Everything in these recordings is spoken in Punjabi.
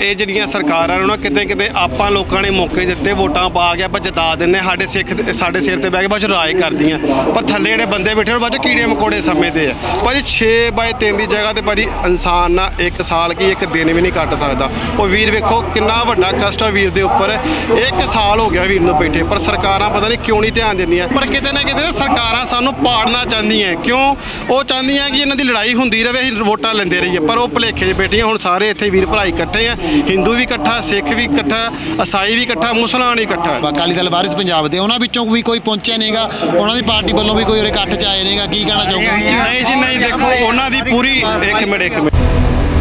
ਇਹ ਜਿਹੜੀਆਂ ਸਰਕਾਰਾਂ ਨੇ ਨਾ ਕਿਤੇ ਕਿਤੇ ਆਪਾਂ ਲੋਕਾਂ ਨੇ ਮੌਕੇ ਦਿੱਤੇ, ਵੋਟਾਂ ਪਾ ਕੇ ਆਪਾਂ ਜਿਤਾ ਦਿੰਨੇ ਸਾਡੇ ਸਿੱਖ ਸਾਡੇ ਸਿਰ ਤੇ ਬਹਿ ਕੇ ਬਸ ਰਾਜ ਕਰਦੀਆਂ। ਪਰ ਥੱਲੇ ਜਿਹੜੇ ਬੰਦੇ ਬੈਠੇ ਉਹ ਬਾਅਦ ਚੋਂ ਕੀੜੇ ਮਕੌੜੇ ਸਮਝਦੇ ਆ। ਭਾਜੀ 6 ਬਾਏ 3 ਦੀ ਜਗ੍ਹਾ ਤੇ ਭਾਜੀ ਇਨਸਾਨ ਨਾ ਇੱਕ ਸਾਲ ਕੀ ਇੱਕ ਦਿਨ ਵੀ ਨਹੀਂ ਕੱਟ ਸਕਦਾ। ਉਹ ਵੀਰ ਵੇਖੋ ਕਿੰਨਾ ਵੱਡਾ ਕਸ਼ਟ ਆ ਵੀਰ ਦੇ ਉੱਪਰ। ਇੱਕ ਸਾਲ ਹੋ ਗਿਆ ਵੀਰ ਨੂੰ ਬੈਠੇ, ਪਰ ਸਰਕਾਰਾਂ ਪਤਾ ਨਹੀਂ ਕਿਉਂ ਨਹੀਂ ਧਿਆਨ ਦਿੰਦੀਆਂ। ਪਰ ਕਿਤੇ ਨਾ ਕਿਤੇ ਸਰਕਾਰਾਂ ਸਾਨੂੰ ਪਾੜਨਾ ਚਾਹੁੰਦੀਆਂ। ਕਿਉਂ? ਉਹ ਚਾਹੁੰਦੀਆਂ ਕਿ ਇਹਨਾਂ ਦੀ ਲੜਾਈ ਹੁੰਦੀ ਰਹੇ ਅਸੀਂ ਵੋਟਾਂ ਲੈਂਦੇ ਰਹੀਏ। ਪਰ ਉਹ ਭੁਲੇਖੇ 'ਚ ਬੈਠੀਆਂ, ਹੁਣ ਸਾਰੇ ਇੱਥੇ ਵੀਰ ਭਰਾ ਇਕੱਠੇ ਆ। ਹਿੰਦੂ ਵੀ ਇਕੱਠਾ ਸਿੱਖ ਵੀ ਇਕੱਠਾ ਈਸਾਈ ਵੀ ਇਕੱਠਾ ਮੁਸਲਮਾਨ ਵੀ ਇਕੱਠਾ। ਅਕਾਲੀ ਦਲ ਵਾਰਿਸ ਪੰਜਾਬ ਦੇ ਉਹਨਾਂ ਵਿੱਚੋਂ ਵੀ ਕੋਈ ਪਹੁੰਚਿਆ ਨਹੀਂਗਾ ਉਹਨਾਂ ਦੀ ਪਾਰਟੀ ਵੱਲੋਂ ਵੀ ਕੋਈ ਉਰੇ ਇਕੱਠ ਚ ਆਏ ਨਹੀਂਗਾ ਕੀ ਕਹਿਣਾ ਚਾਹੋਗੇ? ਨਹੀਂ ਜੀ ਨਹੀਂ ਦੇਖੋ ਉਹਨਾਂ ਦੀ ਪੂਰੀ ਇੱਕ ਮਿੰਟ ਇੱਕ ਮਿੰਟ।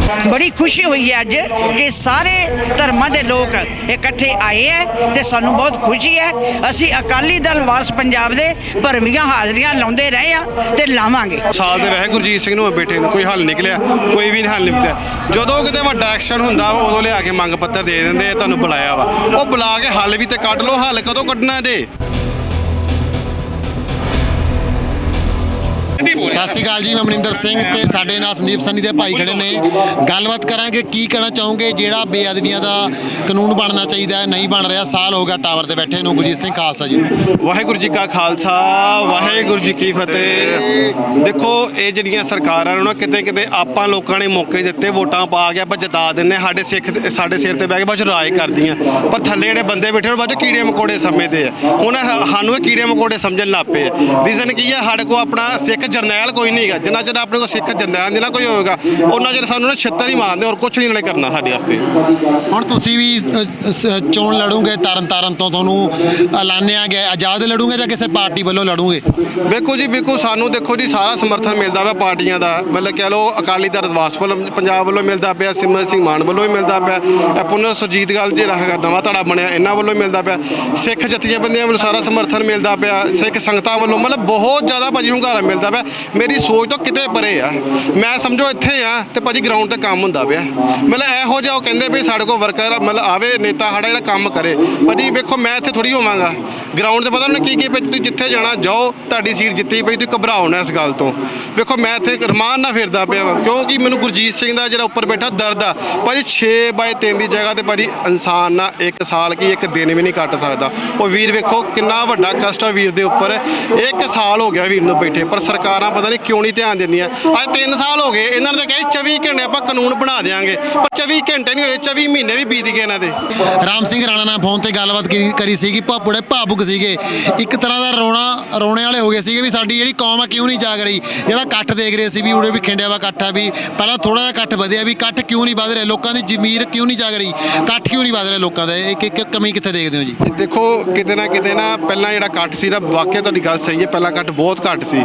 ਬੜੀ ਖੁਸ਼ੀ ਹੋਈ ਹੈ ਅੱਜ ਕਿ ਸਾਰੇ ਧਰਮਾਂ ਦੇ ਲੋਕ ਇਕੱਠੇ ਆਏ ਹੈ ਤੇ ਸਾਨੂੰ ਬਹੁਤ ਖੁਸ਼ੀ ਹੈ। ਅਸੀਂ ਅਕਾਲੀ ਦਲ ਵਾਸ ਪੰਜਾਬ ਦੇ ਭਰਮੀਆਂ ਹਾਜ਼ਰੀਆਂ ਲਾਉਂਦੇ ਰਹੇ ਆ ਤੇ ਲਾਵਾਂਗੇ। ਸਾਲ ਦੇ ਵਹਿ ਗੁਰਜੀਤ ਸਿੰਘ ਨੂੰ ਬੈਠੇ ਨੂੰ ਕੋਈ ਹੱਲ ਨਿਕਲਿਆ, ਕੋਈ ਵੀ ਨਹੀਂ ਹੱਲ ਨਿਕਲਿਆ। ਜਦੋਂ ਕਿਤੇ ਵੱਡਾ ਐਕਸ਼ਨ ਹੁੰਦਾ ਵਾ ਉਦੋਂ ਲਿਆ ਕੇ ਮੰਗ ਪੱਤਰ ਦੇ ਦਿੰਦੇ ਤੁਹਾਨੂੰ ਬੁਲਾਇਆ ਵਾ। ਉਹ ਬੁਲਾ ਕੇ ਹੱਲ ਵੀ ਤੇ ਕੱਢ ਲਓ, ਹੱਲ ਕਦੋਂ ਕੱਢਣਾ ਜੇ? ਸਤਿ ਸ਼੍ਰੀ ਅਕਾਲ ਜੀ, ਮੈਂ ਮਨਿੰਦਰ ਸਿੰਘ ਤੇ ਸਾਡੇ ਨਾਲ ਸੰਦੀਪ ਸੰਨੀ ਦੇ ਭਾਈ ਖੜੇ ਨੇ। ਗੱਲਬਾਤ ਕਰਾਂਗੇ ਕੀ ਕਹਿਣਾ ਚਾਹੋਗੇ, ਜਿਹੜਾ ਬੇਅਦਬੀਆਂ ਦਾ ਕਾਨੂੰਨ ਬਣਨਾ ਚਾਹੀਦਾ, ਨਹੀਂ ਬਣ ਰਿਹਾ, ਸਾਲ ਹੋ ਗਿਆ ਟਾਵਰ ਤੇ ਬੈਠੇ ਨੂੰ। ਗੁਰਜੀਤ ਸਿੰਘ ਖਾਲਸਾ ਜੀ। ਵਾਹਿਗੁਰੂ ਜੀ ਕਾ ਖਾਲਸਾ, ਵਾਹਿਗੁਰੂ ਜੀ ਕੀ ਫਤਿਹ। ਦੇਖੋ, ਇਹ ਜਿਹੜੀਆਂ ਸਰਕਾਰਾਂ ਨੇ ਕਿਤੇ ਕਿਤੇ ਆਪਾਂ ਲੋਕਾਂ ਨੇ ਮੌਕੇ ਦਿੱਤੇ, ਵੋਟਾਂ ਪਾ ਕੇ ਆਪਾਂ ਜਿਤਾ ਦਿੰਨੇ ਸਾਡੇ ਸਿੱਖ ਸਾਡੇ ਸਿਰ ਤੇ ਬਹਿ ਕੇ ਬਸ ਰਾਜ ਕਰਦੀਆਂ। ਪਰ ਥੱਲੇ ਜਿਹੜੇ ਬੰਦੇ ਬੈਠੇ ਉਹ ਬਾਅਦ ਚੋਂ ਕੀੜੇ ਮਕੌੜੇ ਸਮਝਦੇ ਆ। ਹੁਣ ਸਾਨੂੰ ਇਹ ਕੀੜੇ ਮਕੌੜੇ ਸਮਝਣ ਲੱਗ ਪਏ ਰੀਜ਼ਨ ਕੀ ਹੈ ਸਾਡੇ ਕੋਲ ਆਪਣਾ ਸਿੱਖ ਜਰਨੈਲ ਕੋਈ ਨਹੀਂ ਹੈਗਾ। ਜਿੰਨਾ ਚਿਰ ਆਪਣੇ ਕੋਲ ਸਿੱਖ ਜਰਨੈਲ ਨਹੀਂ ਨਾ ਕੋਈ ਹੋਏਗਾ ਉਹਨਾਂ ਚਿਰ ਸਾਨੂੰ ਨਾ ਛਿੱਤਰ ਹੀ ਮਾਰਦੇ ਔਰ ਕੁਝ ਨਹੀਂ ਇਹਨਾਂ ਨੇ ਕਰਨਾ ਸਾਡੇ ਵਾਸਤੇ। ਹੁਣ ਤੁਸੀਂ ਵੀ ਅ, ਸ- ਚੋਣ ਲੜੋਗੇ ਤਰਨ ਤਾਰਨ ਤੋਂ ਤੁਹਾਨੂੰ ਐਲਾਨਿਆ ਗਿਆ ਆਜ਼ਾਦ ਲੜੋਗੇ ਜਾਂ ਕਿਸੇ ਪਾਰਟੀ ਵੱਲੋਂ ਲੜੋਗੇ? ਵੇਖੋ ਜੀ ਵੇਖੋ ਸਾਨੂੰ ਦੇਖੋ ਜੀ ਸਾਰਾ ਸਮਰਥਨ ਮਿਲਦਾ ਵਾ ਪਾਰਟੀਆਂ ਦਾ। ਮਤਲਬ ਕਹਿ ਲਓ ਅਕਾਲੀ ਦਲ ਰਵਾਸ ਵੱਲੋਂ ਪੰਜਾਬ ਵੱਲੋਂ ਮਿਲਦਾ ਪਿਆ ਸਿਮਰਤ ਸਿੰਘ ਮਾਨ ਵੱਲੋਂ ਵੀ ਮਿਲਦਾ ਪਿਆ ਇਹ ਪੁਨਰ ਸੁਰਜੀਤ ਗੱਲ ਜਿਹੜਾ ਹੈਗਾ ਨਵਾਂ ਧੜਾ ਬਣਿਆ ਇਹਨਾਂ ਵੱਲੋਂ ਵੀ ਮਿਲਦਾ ਪਿਆ। ਸਿੱਖ ਜਥੀਆਂ ਬੰਦੀਆਂ ਵੱਲੋਂ ਸਾਰਾ ਸਮਰਥਨ ਮਿਲਦਾ ਪਿਆ ਸਿੱਖ ਸੰਗਤਾਂ ਵੱਲੋਂ ਮਤਲਬ ਬਹੁਤ ਜ਼ਿਆਦਾ ਭਾਜੀ ਹੁੰਗਾਰਾ ਮਿਲਦਾ ਪਿਆ। ਮੇਰੀ ਸੋਚ ਤੋਂ ਕਿਤੇ ਪਰੇ ਆ। ਮੈਂ ਸਮਝੋ ਇੱਥੇ ਆ ਤੇ ਭਾਜੀ ਗਰਾਊਂਡ ਤੇ ਕੰਮ ਹੁੰਦਾ ਪਿਆ। ਮਤਲਬ ਇਹੋ ਜਿਹਾ ਉਹ ਕਹਿੰਦੇ ਵੀ ਸਾਡੇ ਕੋਲ ਵਰਕਰ ਮਤਲਬ ਆਵੇ ਨੇਤਾ ਸਾਡਾ ਜਿਹੜਾ ਕੰਮ ਕਰੇ। ਭਾਜੀ ਵੇਖੋ ਮੈਂ ਇੱਥੇ ਥੋੜੀ ਹੋਵਾਂਗਾ। ਗਰਾਊਂਡ ਤੇ ਪਤਾ ਉਹਨੇ ਕੀ ਕੀ ਤੁਸੀਂ ਜਿੱਥੇ ਜਾਣਾ ਜਾਓ ਤੁਹਾਡੀ ਸੀਟ ਜਿੱਥੇ ਪਈ ਤੁਸੀਂ ਘਬਰਾਓ ਨਾ ਇਸ ਗੱਲ ਤੋਂ। ਵੇਖੋ ਮੈਂ ਇੱਥੇ ਰਮਾਨ ਨਾਲ ਫਿਰਦਾ ਪਿਆ ਵਾਂ, ਕਿਉਂਕਿ ਮੈਨੂੰ ਗੁਰਜੀਤ ਸਿੰਘ ਦਾ ਜਿਹੜਾ ਉੱਪਰ ਬੈਠਾ ਦਰਦ ਆ। ਭਾਜੀ 6 ਬਾਏ 3 ਦੀ ਜਗ੍ਹਾ ਤੇ ਭਾਜੀ ਇਨਸਾਨ ਨਾ ਇੱਕ ਸਾਲ ਕੀ ਇੱਕ ਦਿਨ ਵੀ ਨਹੀਂ ਕੱਟ ਸਕਦਾ। ਉਹ ਵੀਰ ਵੇਖੋ ਕਿੰਨਾ ਵੱਡਾ ਕਸ਼ਟ ਆ ਵੀਰ ਦੇ ਉੱਪਰ। ਇੱਕ ਸਾਲ ਹੋ ਗਿਆ ਵੀਰ ਨੂੰ ਬੈਠੇ ਪਰ ਸਰਕਾਰ ਪਤਾ ਨਹੀਂ ਕਿਉਂ ਨਹੀਂ ਧਿਆਨ ਦਿੰਦੀਆਂ। ਅੱਜ 3 ਸਾਲ ਹੋ ਗਏ ਇਹਨਾਂ ਨੇ ਤਾਂ ਕਹੀ 24 ਘੰਟੇ ਆਪਾਂ ਕਾਨੂੰਨ ਬਣਾ ਦੇਾਂਗੇ ਪਰ 24 ਘੰਟੇ ਨਹੀਂ ਹੋਏ 24 ਮਹੀਨੇ ਵੀ ਬੀਤ ਗਏ ਇਹਨਾਂ ਦੇ। ਰਾਮ ਸਿੰਘ ਰਾਣਾ ਨਾਲ ਫੋਨ ਤੇ ਗੱਲਬਾਤ ਕਰੀ- ਸੀਗੀ ਭਾਪੁੜੇ ਭਾਵੁਕ ਸੀਗੇ ਇੱਕ ਤਰ੍ਹਾਂ ਦਾ ਰੋਣਾ ਰੋਣੇ ਵਾਲੇ ਹੋ ਗਏ ਸੀਗੇ ਵੀ ਸਾਡੀ ਜਿਹੜੀ ਕੌਮ ਆ ਕਿਉਂ ਨਹੀਂ ਜਾਗ ਰਹੀ? ਜਿਹੜਾ ਇਕੱਠ ਦੇਖ ਰਹੇ ਸੀ ਵੀ ਉਰੇ ਵੀ ਖਿੰਡਿਆ ਵਾ ਇਕੱਠ ਆ ਵੀ ਪਹਿਲਾਂ ਥੋੜਾ ਜਿਹਾ ਇਕੱਠ ਵਧਿਆ ਵੀ ਇਕੱਠ ਕਿਉਂ ਨਹੀਂ ਵਧ ਰਿਹਾ? ਲੋਕਾਂ ਦੀ ਜ਼ਮੀਰ ਕਿਉਂ ਨਹੀਂ ਜਾਗ ਰਹੀ? ਇਕੱਠ ਕਿਉਂ ਨਹੀਂ ਵਧ ਰਿਹਾ ਲੋਕਾਂ ਦਾ? ਇੱਕ ਇੱਕ ਕਮੀ ਕਿੱਥੇ ਦੇਖਦੇ ਹੋ ਜੀ? ਦੇਖੋ ਕਿਤੇ ਨਾ ਕਿਤੇ ਨਾ ਪਹਿਲਾਂ ਜਿਹੜਾ ਕੱਟ ਸੀ ਨਾ ਵਾਕਿਆ ਤੁਹਾਡੀ ਗੱਲ ਸਹੀ ਹੈ ਪਹਿਲਾਂ ਕੱਟ ਬਹੁਤ ਘੱਟ ਸੀ।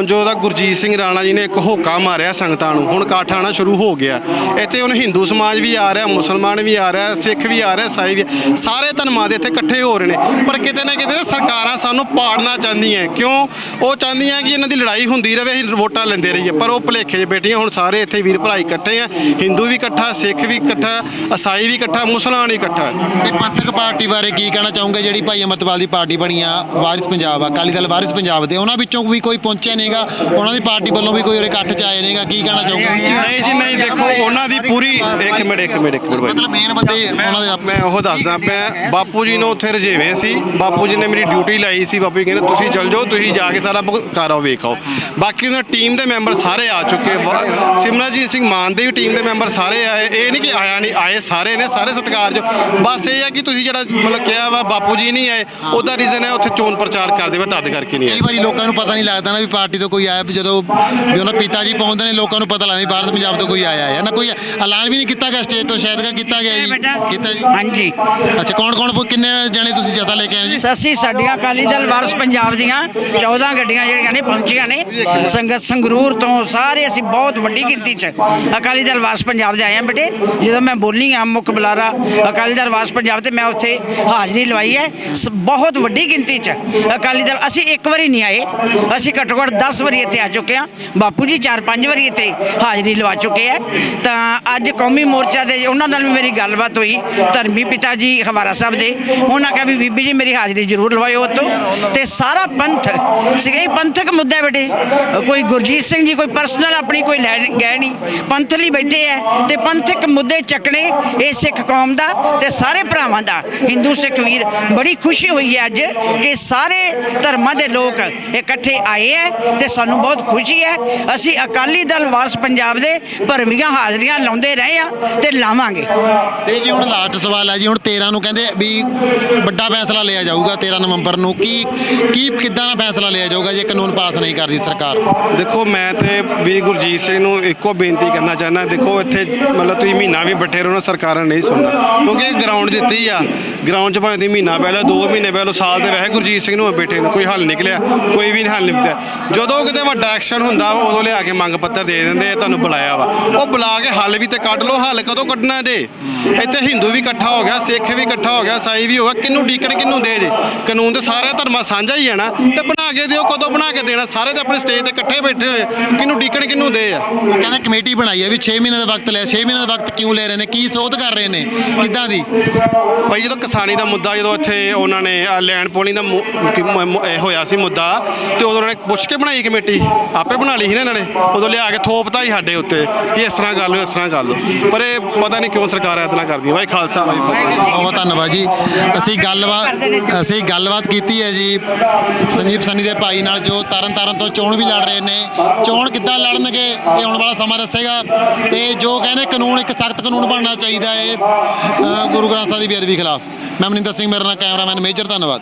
ਹੁਣ ਜੋ ਉਹਦਾ ਗੁਰਜੀਤ ਸਿੰਘ ਰਾਣਾ ਜੀ ਨੇ ਇੱਕ ਹੋਕਾ ਮਾਰਿਆ ਸੰਗਤਾਂ ਨੂੰ, ਹੁਣ ਕੱਠ ਆਉਣਾ ਸ਼ੁਰੂ ਹੋ ਗਿਆ। ਇੱਥੇ ਹੁਣ ਹਿੰਦੂ ਸਮਾਜ ਵੀ ਆ ਰਿਹਾ, ਮੁਸਲਮਾਨ ਵੀ ਆ ਰਿਹਾ, ਸਿੱਖ ਵੀ ਆ ਰਿਹਾ ਸਾਈ ਵੀ ਸਾਰੇ ਧਰਮਾਂ ਦੇ ਇੱਥੇ ਇਕੱਠੇ ਹੋ ਰਹੇ ਨੇ। ਪਰ ਕਿਤੇ ਨਾ ਕਿਤੇ ਸਰਕਾਰਾਂ ਸਾਨੂੰ ਪਾੜਨਾ ਚਾਹੁੰਦੀਆਂ, ਕਿਉਂ? ਉਹ ਚਾਹੁੰਦੀਆਂ ਕਿ ਇਹਨਾਂ ਦੀ ਲੜਾਈ ਹੁੰਦੀ ਰਹੇ ਅਸੀਂ ਵੋਟਾਂ ਲੈਂਦੇ ਰਹੀਏ। ਪਰ ਉਹ ਭਲੇਖੇ 'ਚ ਬੈਠੀਆਂ, ਹੁਣ ਸਾਰੇ ਇੱਥੇ ਵੀਰ ਭਰਾ ਇਕੱਠੇ ਆ, ਹਿੰਦੂ ਵੀ ਇਕੱਠਾ, ਸਿੱਖ ਵੀ ਇਕੱਠਾ ਈਸਾਈ ਵੀ ਇਕੱਠਾ, ਮੁਸਲਮਾਨ ਵੀ ਇਕੱਠਾ। ਤੇ ਪੰਥਕ ਪਾਰਟੀ ਬਾਰੇ ਕੀ ਕਹਿਣਾ ਚਾਹੋਗੇ? ਜਿਹੜੀ ਭਾਈ ਅਮਰਤਪਾਲ ਦੀ ਪਾਰਟੀ ਬਣੀ ਆ, ਵਾਰਿਸ ਪੰਜਾਬ ਆ, ਅਕਾਲੀ ਦਲ ਵਾਰਿਸ ਪੰਜਾਬ ਦੇ, ਉਹਨਾਂ ਵਿੱਚੋਂ ਵੀ ਕੋਈ ਪਹੁੰਚਿਆ ਨਹੀਂਗਾ ਉਹਨਾਂ ਦੀ ਪਾਰਟੀ ਵੱਲੋਂ ਵੀ ਕੋਈ ਉਰੇ ਇਕੱਠ ਚ ਆਏ ਨੇਗਾ, ਕੀ ਕਹਿਣਾ ਚਾਹੋਗੇ? ਨਹੀਂ ਜੀ, ਨਹੀਂ ਦੇਖੋ ਉਹਨਾਂ ਦੀ ਪੂਰੀ ਇੱਕ ਮਿੰਟ ਇੱਕ ਮਿੰਟ ਇੱਕ ਮਿੰਟ ਬਾਈ ਮਤਲਬ ਮੇਨ ਬੰਦੇ ਉਹਨਾਂ ਦੇ ਆਪ- ਮੈਂ ਉਹ ਦੱਸਦਾ ਪਿਆ ਬਾਪੂ ਜੀ ਨੂੰ ਉੱਥੇ ਰਜੇਵੇਂ ਸੀ। ਬਾਪੂ ਜੀ ਨੇ ਮੇਰੀ ਡਿਊਟੀ ਲਾਈ ਸੀ ਬਾਪੂ ਜੀ ਕਹਿੰਦੇ ਤੁਸੀਂ ਚੱਲ ਜਾਓ ਤੁਸੀਂ ਜਾ ਕੇ ਸਾਰਾ ਕਾਰੋ ਵੇਖੋ ਬਾਕੀ ਉਹਨਾਂ ਟੀਮ ਦੇ ਮੈਂਬਰ ਸਾਰੇ ਆ ਚੁੱਕੇ ਵਾ- ਸਿਮਰਨਜੀਤ ਸਿੰਘ ਮਾਨ ਦੇ ਵੀ ਟੀਮ ਦੇ ਮੈਂਬਰ ਸਾਰੇ ਆਏ। ਇਹ ਨਹੀਂ ਕਿ ਆਇਆ ਨਹੀਂ ਆਏ ਸਾਰੇ ਨੇ ਸਾਰੇ ਸਤਿਕਾਰਯੋਗ ਬਸ ਇਹ ਹੈ ਕਿ ਤੁਸੀਂ ਜਿਹੜਾ ਮਤਲਬ ਕਿਹਾ ਵਾ ਬਾਪੂ ਜੀ ਨਹੀਂ ਆਏ ਉਹਦਾ ਰੀਜ਼ਨ ਹੈ ਉੱਥੇ ਚੋਣ ਪ੍ਰਚਾਰ ਕਰਦੇ ਵਾ ਤਦ ਕਰਕੇ ਨਹੀਂ ਆਏ। ਕਈ ਵਾਰੀ ਲੋਕਾਂ ਨੂੰ ਪਤਾ ਨਹੀਂ ਲੱਗਦਾ ਨਾ ਵੀ ਪਾਰਟੀ ਤੋਂ ਕੋਈ ਆਇਆ ਵੀ ਜਦੋਂ ਵੀ ਉਹਨਾਂ ਪਿਤਾ ਜੀ ਪਹੁੰਚਦੇ ਨੇ ਲੋਕਾਂ ਨੂੰ ਪਤਾ ਲੱਗਦਾ ਵੀ ਭਾਰਤ ਪੰਜਾਬ ਤੋਂ ਕੋਈ ਆਇਆ। ਹੈ। ਨਾ ਕੋਈ ਐਲਾਨ ਵੀ ਨਹੀਂ ਕੀਤਾ ਗਿਆ ਸਟੇਜ ਤੋਂ ਸ਼ਾਇਦ ਕਿ ਕੀਤਾ ਗਿਆ ਜੀ? ਕੀਤਾ ਜੀ? ਹਾਂਜੀ। ਅੱਛਾ ਕੌਣ ਕੌਣ ਕਿੰਨੇ ਜਣੇ ਤੁਸੀਂ ਜਤਾ ਲੈ ਕੇ ਅਸੀਂ ਸਾਡੀਆਂ ਅਕਾਲੀ ਦਲ ਵਾਰਸ ਪੰਜਾਬ ਦੀਆਂ 14 ਗੱਡੀਆਂ ਜਿਹੜੀਆਂ ਨੇ ਪਹੁੰਚੀਆਂ ਨੇ। ਸੰਗਤ ਸੰਗਰੂਰ ਤੋਂ ਸਾਰੇ ਅਸੀਂ ਬਹੁਤ ਵੱਡੀ ਗਿਣਤੀ 'ਚ ਅਕਾਲੀ ਦਲ ਵਾਰਸ ਪੰਜਾਬ ਦੇ ਆਏ ਹਾਂ ਬੇਟੇ। ਜਦੋਂ ਮੈਂ ਬੋਲੀ ਆ ਮੁੱਖ ਬੁਲਾਰਾ ਅਕਾਲੀ ਦਲ ਵਾਰਸ ਪੰਜਾਬ ਤੇ ਮੈਂ ਉੱਥੇ ਹਾਜ਼ਰੀ ਲਵਾਈ ਹੈ। ਬਹੁਤ ਵੱਡੀ ਗਿਣਤੀ 'ਚ ਅਕਾਲੀ ਦਲ। ਅਸੀਂ ਇੱਕ ਵਾਰੀ ਨਹੀਂ ਆਏ। ਅਸੀਂ ਘੱਟੋ ਘੱਟ 10 ਵਾਰੀ ਇੱਥੇ ਆ ਚੁੱਕੇ ਆ ਬਾਪੂ ਜੀ 4-5 ਵਾਰੀ ਇੱਥੇ ਹਾਜ਼ਰੀ ਲਵਾ ਚੁੱਕੇ ਆ ਤਾਂ ਅੱਜ ਕੌਮੀ ਮੋਰਚਾ ਦੇ ਉਹਨਾਂ ਨਾਲ ਵੀ ਮੇਰੀ ਗੱਲਬਾਤ ਹੋਈ ਧਰਮੀ ਪਿਤਾ ਜੀ ਹਵਾਰਾ ਸਾਹਿਬ ਦੇ। ਉਹਨਾਂ ਕਿਹਾ ਵੀ ਬੀਬੀ ਜੀ ਮੇਰੀ ਹਾਜ਼ਰੀ ਜ਼ਰੂਰ ਲਵਾਇਓ ਉਤੋਂ। ਤੇ ਸਾਰਾ ਪੰਥ ਸੀਗਾ ਹੀ ਪੰਥਕ ਮੁੱਦਾ ਹੈ ਬੇਟੇ। ਕੋਈ ਗੁਰਜੀਤ ਸਿੰਘ ਜੀ, ਕੋਈ ਪਰਸਨਲ ਆਪਣੀ ਕੋਈ ਲੈ ਗਏ ਨਹੀਂ ਪੰਥ ਲਈ ਬੈਠੇ ਐ ਤੇ ਪੰਥਕ ਮੁੱਦੇ ਚੱਕਣੇ ਇਹ ਸਿੱਖ ਕੌਮ ਦਾ ਤੇ ਸਾਰੇ ਭਰਾਵਾਂ ਦਾ। ਹਿੰਦੂ ਸਿੱਖ ਵੀਰ, ਬੜੀ ਖੁਸ਼ੀ ਹੋਈ ਹੈ ਅੱਜ ਕਿ ਸਾਰੇ ਧਰਮਾਂ ਦੇ ਲੋਕ ਇਕੱਠੇ ਆਏ ਐ ਤੇ ਸਾਨੂੰ ਬਹੁਤ ਖੁਸ਼ੀ ਹੈ ਅਸੀਂ ਅਕਾਲੀ ਦਲ ਵਾਸ ਪੰਜਾਬ ਦੇ ਭਰਮੀਆਂ ਹਾਜ਼ਰੀਆਂ ਲਾਉਂਦੇ ਰਹੇ ਆ ਤੇ ਲਾਵਾਂਗੇ। ਤੇ ਜੀ ਹੁਣ ਲਾਸਟ ਸਵਾਲ ਹੈ ਜੀ, ਹੁਣ 13 ਨੂੰ ਕਹਿੰਦੇ ਵੀ ਵੱਡਾ ਫੈਸਲਾ ਲਿਆ ਜਾਊਗਾ 13 ਨਵੰਬਰ ਨੂੰ? ਕੀ ਕੀ, ਕਿੱਦਾਂ ਦਾ ਫੈਸਲਾ ਲਿਆ ਜਾਊਗਾ ਜੇ ਕਾਨੂੰਨ ਪਾਸ ਨਹੀਂ ਕਰਦੀ ਸਰਕਾਰ? ਦੇਖੋ, ਮੈਂ ਤੇ ਵੀ ਗੁਰਜੀਤ ਸਿੰਘ ਨੂੰ ਇੱਕੋ ਬੇਨਤੀ ਕਰਨਾ ਚਾਹੁੰਦਾ, ਦੇਖੋ ਇੱਥੇ ਮਤਲਬ ਤੁਸੀਂ ਮਹੀਨਾ ਵੀ ਬੱਠੇ ਰਹੋ ਨਾ, ਸਰਕਾਰਾਂ ਨਹੀਂ ਸੁਣਨਾ ਕਿਉਂਕਿ ਗਰਾਊਂਡ ਦਿੱਤੀ ਆ। ਗਰਾਊਂਡ 'ਚ ਭਾਵੇਂ ਤੁਸੀਂ ਮਹੀਨਾ ਪਹਿਲਾਂ 2 ਮਹੀਨੇ ਪਹਿਲਾਂ, ਸਾਲ ਦੇ ਵੈਸੇ ਗੁਰਜੀਤ ਸਿੰਘ ਨੂੰ ਬੈਠੇ ਨੂੰ ਕੋਈ ਹੱਲ ਨਿਕਲਿਆ, ਕੋਈ ਵੀ ਨਹੀਂ ਹੱਲ ਨਿਕਲਿਆ। ਜਦੋਂ ਕਿਤੇ ਵੱਡਾ ਐਕਸ਼ਨ ਹੁੰਦਾ ਵਾ ਉਦੋਂ ਲਿਆ ਕੇ ਮੰਗ ਪੱਤਰ ਦੇ ਦਿੰਦੇ ਤੁਹਾਨੂੰ ਬੁਲਾਇਆ ਵਾ। ਉਹ ਬੁਲਾ ਕੇ ਹੱਲ ਵੀ ਤੇ ਕੱਢ ਲਓ, ਹੱਲ ਕਦੋਂ ਕੱਢਣਾ ਜੇ? ਇੱਥੇ ਹਿੰਦੂ ਵੀ ਇਕੱਠਾ ਹੋ ਗਿਆ ਸਿੱਖ ਵੀ ਇਕੱਠਾ ਹੋ ਗਿਆ ਸਾਈ ਵੀ ਹੋ ਗਿਆ ਕਿਹਨੂੰ ਡੀਕਣ ਕਿਹਨੂੰ ਦੇ ਜੇ? ਕਾਨੂੰਨ ਤੇ ਸਾਰੇ ਧਰਮਾਂ ਸਾਂਝਾ ਹੀ ਹੈ ਨਾ ਤੇ ਬਣਾ ਕੇ ਦਿਓ ਕਦੋਂ ਬਣਾ ਕੇ ਦੇਣਾ ਸਾਰੇ ਤੇ ਆਪਣੇ ਸਟੇਜ ਤੇ ਇਕੱਠੇ ਬੈਠੇ ਹੋਏ ਕਿਹਨੂੰ ਡੀਕਣ ਕਿਹਨੂੰ ਦੇ ਆ। ਉਹ ਕਹਿੰਦੇ ਕਮੇਟੀ ਬਣਾਈ ਹੈ ਵੀ 6 ਮਹੀਨੇ ਦਾ ਵਕਤ ਲਿਆ 6 ਮਹੀਨੇ ਦਾ ਵਕਤ ਕਿਉਂ ਲੈ ਰਹੇ ਨੇ ਕੀ ਸੋਧ ਕਰ ਰਹੇ ਨੇ ਕਿੱਦਾਂ ਦੀ? ਭਾਈ ਜਦੋਂ ਕਿਸਾਨੀ ਦਾ ਮੁੱਦਾ ਜਦੋਂ ਇੱਥੇ ਉਹਨਾਂ ਨੇ ਆਹ ਲੈਂਡ ਪੋਲਿੰਗ ਦਾ ਮੁ- ਕਿ ਮ- ਮ- ਇਹ ਹੋਇਆ ਸੀ ਮੁੱਦਾ ਤੇ ਉਦੋਂ ਉਹਨਾਂ ਨੇ ਪੁੱਛ ਕੇ ਬਣਾਈ ਕਮੇਟੀ ਆਪੇ ਬਣਾ ਲਈ ਸੀ ਨਾ ਇਹਨਾਂ ਨੇ ਉਦੋਂ ਲਿਆ ਕੇ ਥੋਪਤਾ ਹੀ ਸਾਡੇ ਉੱਤੇ ਕਿ ਇਸ ਤਰ੍ਹਾਂ ਗੱਲ ਇਸ ਤਰ੍ਹਾਂ ਗੱਲ ਪਰ ਇਹ ਪਤਾ ਨਹੀਂ ਕਿਉਂ ਸਰਕਾਰ ਇਤਨਾ ਕਰਦੀ ਭਾਈ ਖਾਲਸਾ ਭਾਈ ਫਤਿਹ। ਬਹੁਤ ਬਹੁਤ ਧੰਨਵਾਦ ਜੀ। ਅਸੀਂ ਗੱਲਬਾਤ ਅਸੀਂ ਗੱਲਬਾਤ ਕੀਤੀ ਹੈ ਜੀ। ਸੰਦੀਪ ਸੰਨੀ ਦੇ ਭਾਈ ਨਾਲ ਜੋ ਤਰਨ ਤਾਰਨ ਤੋਂ ਚੋਣ ਵੀ ਲੜ ਰਹੇ ਨੇ। ਚੋਣ ਕਿੱਦਾਂ ਲੜਨਗੇ ਇਹ ਆਉਣ ਵਾਲਾ ਸਮਾਂ ਦੱਸੇਗਾ। ਤੇ ਜੋ ਕਹਿੰਦੇ ਕਾਨੂੰਨ, ਇੱਕ ਸਖਤ ਕਾਨੂੰਨ ਬਣਨਾ ਚਾਹੀਦਾ ਹੈ ਗੁਰੂ ਗ੍ਰੰਥ ਸਾਹਿਬ ਦੀ ਬੇਅਦਬੀ ਖਿਲਾਫ। ਮੈਂ ਮਨਿੰਦਰ ਸਿੰਘ, ਮੇਰੇ ਨਾਲ ਕੈਮਰਾਮੈਨ ਮੇਜਰ, ਧੰਨਵਾਦ।